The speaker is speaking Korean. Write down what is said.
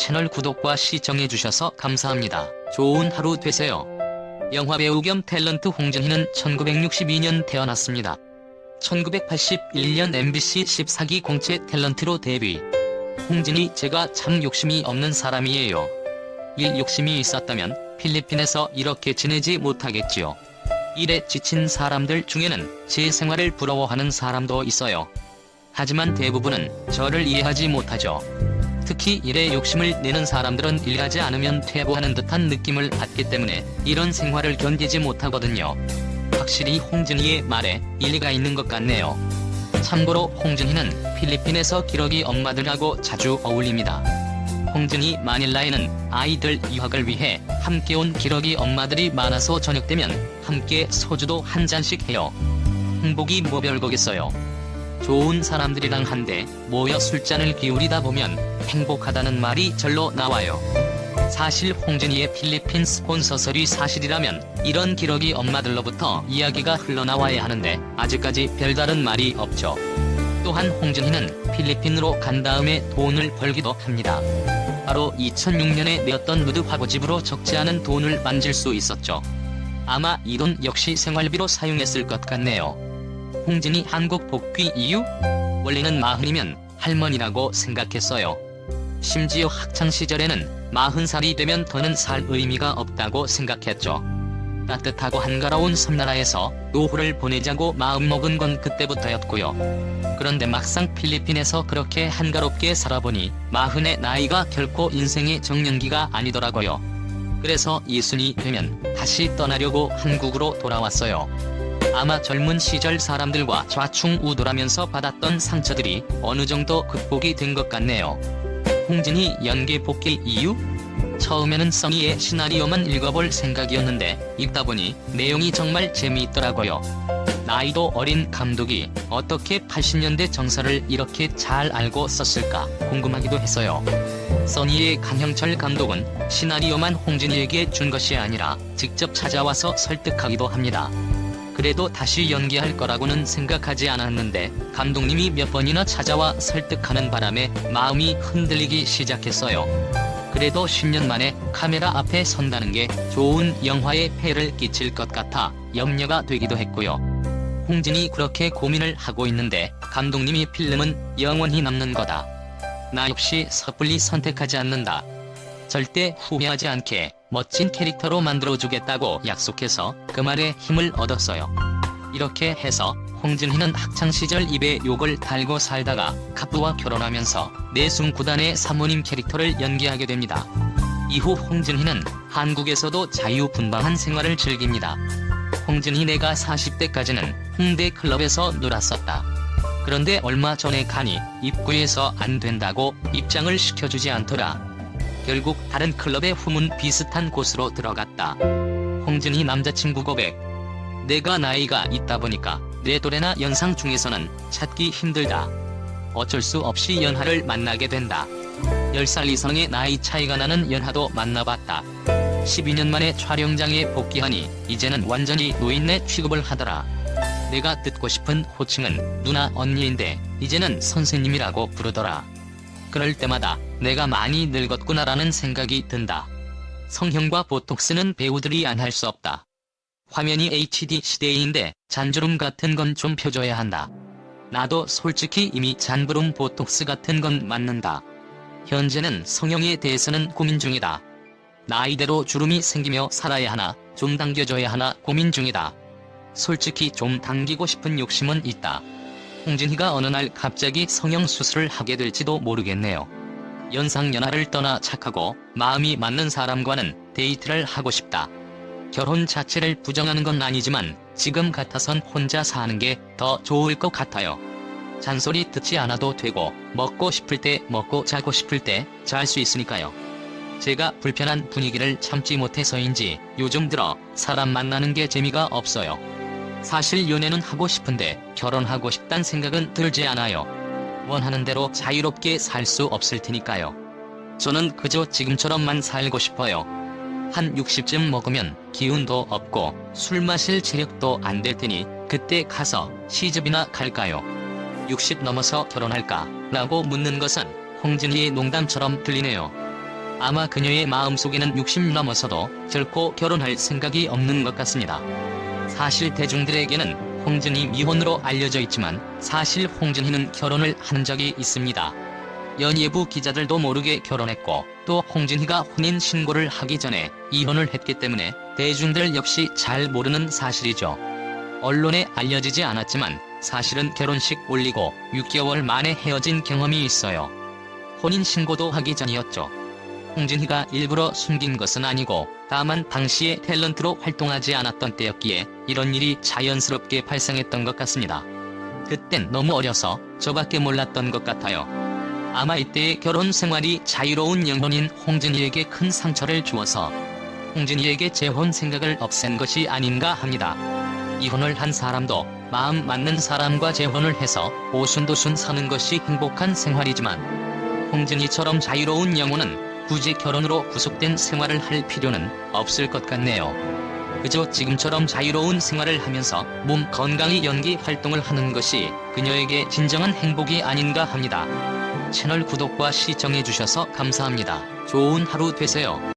채널 구독과 시청해주셔서 감사합니다. 좋은 하루 되세요. 영화배우 겸 탤런트 홍준희는 1962년 태어났습니다. 1981년 MBC 14기 공채 탤런트로 데뷔. 홍진이 제가 참 욕심이 없는 사람이에요. 일 욕심이 있었다면 필리핀에서 이렇게 지내지 못하겠지요. 일에 지친 사람들 중에는 제 생활을 부러워하는 사람도 있어요. 하지만 대부분은 저를 이해하지 못하죠. 특히 일에 욕심을 내는 사람들은 일하지 않으면 퇴보하는 듯한 느낌을 받기 때문에 이런 생활을 견디지 못하거든요. 확실히 홍진희의 말에 일리가 있는 것 같네요. 참고로 홍진희는 필리핀에서 기러기 엄마들하고 자주 어울립니다. 홍진희 마닐라에는 아이들 유학을 위해 함께 온 기러기 엄마들이 많아서 저녁 되면 함께 소주도 한 잔씩 해요. 행복이 뭐 별거겠어요. 좋은 사람들이랑 한데 모여 술잔을 기울이다 보면 행복하다는 말이 절로 나와요. 사실 홍진희의 필리핀 스폰서설이 사실이라면 이런 기러기 엄마들로부터 이야기가 흘러나와야 하는데 아직까지 별다른 말이 없죠. 또한 홍진희는 필리핀으로 간 다음에 돈을 벌기도 합니다. 바로 2006년에 내었던 누드 화보집으로 적지 않은 돈을 만질 수 있었죠. 아마 이 돈 역시 생활비로 사용했을 것 같네요. 홍진이 한국 복귀 이유? 원래는 마흔이면 할머니라고 생각했어요. 심지어 학창시절에는 마흔 살이 되면 더는 살 의미가 없다고 생각했죠. 따뜻하고 한가로운 섬나라에서 노후를 보내자고 마음먹은 건 그때부터였고요. 그런데 막상 필리핀에서 그렇게 한가롭게 살아보니 마흔의 나이가 결코 인생의 정년기가 아니더라고요. 그래서 이순이 되면 다시 떠나려고 한국으로 돌아왔어요. 아마 젊은 시절 사람들과 좌충우돌하면서 받았던 상처들이 어느 정도 극복이 된 것 같네요. 홍진이 연기 복귀 이유? 처음에는 써니의 시나리오만 읽어볼 생각이었는데 읽다 보니 내용이 정말 재미있더라고요. 나이도 어린 감독이 어떻게 80년대 정서를 이렇게 잘 알고 썼을까 궁금하기도 했어요. 써니의 강형철 감독은 시나리오만 홍진이에게 준 것이 아니라 직접 찾아와서 설득하기도 합니다. 그래도 다시 연기할 거라고는 생각하지 않았는데 감독님이 몇 번이나 찾아와 설득하는 바람에 마음이 흔들리기 시작했어요. 그래도 10년 만에 카메라 앞에 선다는 게 좋은 영화에 폐를 끼칠 것 같아 염려가 되기도 했고요. 홍진이 그렇게 고민을 하고 있는데 감독님이 필름은 영원히 남는 거다. 나 역시 섣불리 선택하지 않는다. 절대 후회하지 않게 멋진 캐릭터로 만들어주겠다고 약속해서 그 말에 힘을 얻었어요. 이렇게 해서 홍진희는 학창시절 입에 욕을 달고 살다가 카프와 결혼하면서 내숭 구단의 사모님 캐릭터를 연기하게 됩니다. 이후 홍진희는 한국에서도 자유분방한 생활을 즐깁니다. 홍진희 내가 40대까지는 홍대 클럽에서 놀았었다. 그런데 얼마 전에 가니 입구에서 안 된다고 입장을 시켜주지 않더라. 결국 다른 클럽의 후문 비슷한 곳으로 들어갔다. 홍진희 남자친구 고백. 내가 나이가 있다 보니까 내 또래나 연상 중에서는 찾기 힘들다. 어쩔 수 없이 연하를 만나게 된다. 10살 이상의 나이 차이가 나는 연하도 만나봤다. 12년 만에 촬영장에 복귀하니 이제는 완전히 노인네 취급을 하더라. 내가 듣고 싶은 호칭은 누나 언니인데 이제는 선생님이라고 부르더라. 그럴 때마다 내가 많이 늙었구나라는 생각이 든다. 성형과 보톡스는 배우들이 안 할 수 없다. 화면이 HD 시대인데 잔주름 같은 건 좀 펴줘야 한다. 나도 솔직히 이미 잔부름 보톡스 같은 건 맞는다. 현재는 성형에 대해서는 고민 중이다. 나이대로 주름이 생기며 살아야 하나, 좀 당겨줘야 하나 고민 중이다. 솔직히 좀 당기고 싶은 욕심은 있다. 홍진희가 어느 날 갑자기 성형 수술을 하게 될지도 모르겠네요. 연상연하를 떠나 착하고 마음이 맞는 사람과는 데이트를 하고 싶다. 결혼 자체를 부정하는 건 아니지만 지금 같아선 혼자 사는 게 더 좋을 것 같아요. 잔소리 듣지 않아도 되고 먹고 싶을 때 먹고 자고 싶을 때 잘 수 있으니까요. 제가 불편한 분위기를 참지 못해서인지 요즘 들어 사람 만나는 게 재미가 없어요. 사실 연애는 하고 싶은데 결혼하고 싶단 생각은 들지 않아요. 원하는 대로 자유롭게 살 수 없을 테니까요. 저는 그저 지금처럼만 살고 싶어요. 한 60쯤 먹으면 기운도 없고 술 마실 체력도 안 될 테니 그때 가서 시집이나 갈까요? 60 넘어서 결혼할까? 라고 묻는 것은 홍진희의 농담처럼 들리네요. 아마 그녀의 마음속에는 60 넘어서도 결코 결혼할 생각이 없는 것 같습니다. 사실 대중들에게는 홍진희 미혼으로 알려져 있지만 사실 홍진희는 결혼을 한 적이 있습니다. 연예부 기자들도 모르게 결혼했고 또 홍진희가 혼인 신고를 하기 전에 이혼을 했기 때문에 대중들 역시 잘 모르는 사실이죠. 언론에 알려지지 않았지만 사실은 결혼식 올리고 6개월 만에 헤어진 경험이 있어요. 혼인 신고도 하기 전이었죠. 홍진희가 일부러 숨긴 것은 아니고 다만 당시에 탤런트로 활동하지 않았던 때였기에 이런 일이 자연스럽게 발생했던 것 같습니다. 그땐 너무 어려서 저밖에 몰랐던 것 같아요. 아마 이때의 결혼 생활이 자유로운 영혼인 홍진희에게 큰 상처를 주어서 홍진희에게 재혼 생각을 없앤 것이 아닌가 합니다. 이혼을 한 사람도 마음 맞는 사람과 재혼을 해서 오순도순 사는 것이 행복한 생활이지만 홍진희처럼 자유로운 영혼은 굳이 결혼으로 구속된 생활을 할 필요는 없을 것 같네요. 그저 지금처럼 자유로운 생활을 하면서 몸 건강히 연기 활동을 하는 것이 그녀에게 진정한 행복이 아닌가 합니다. 채널 구독과 시청해주셔서 감사합니다. 좋은 하루 되세요.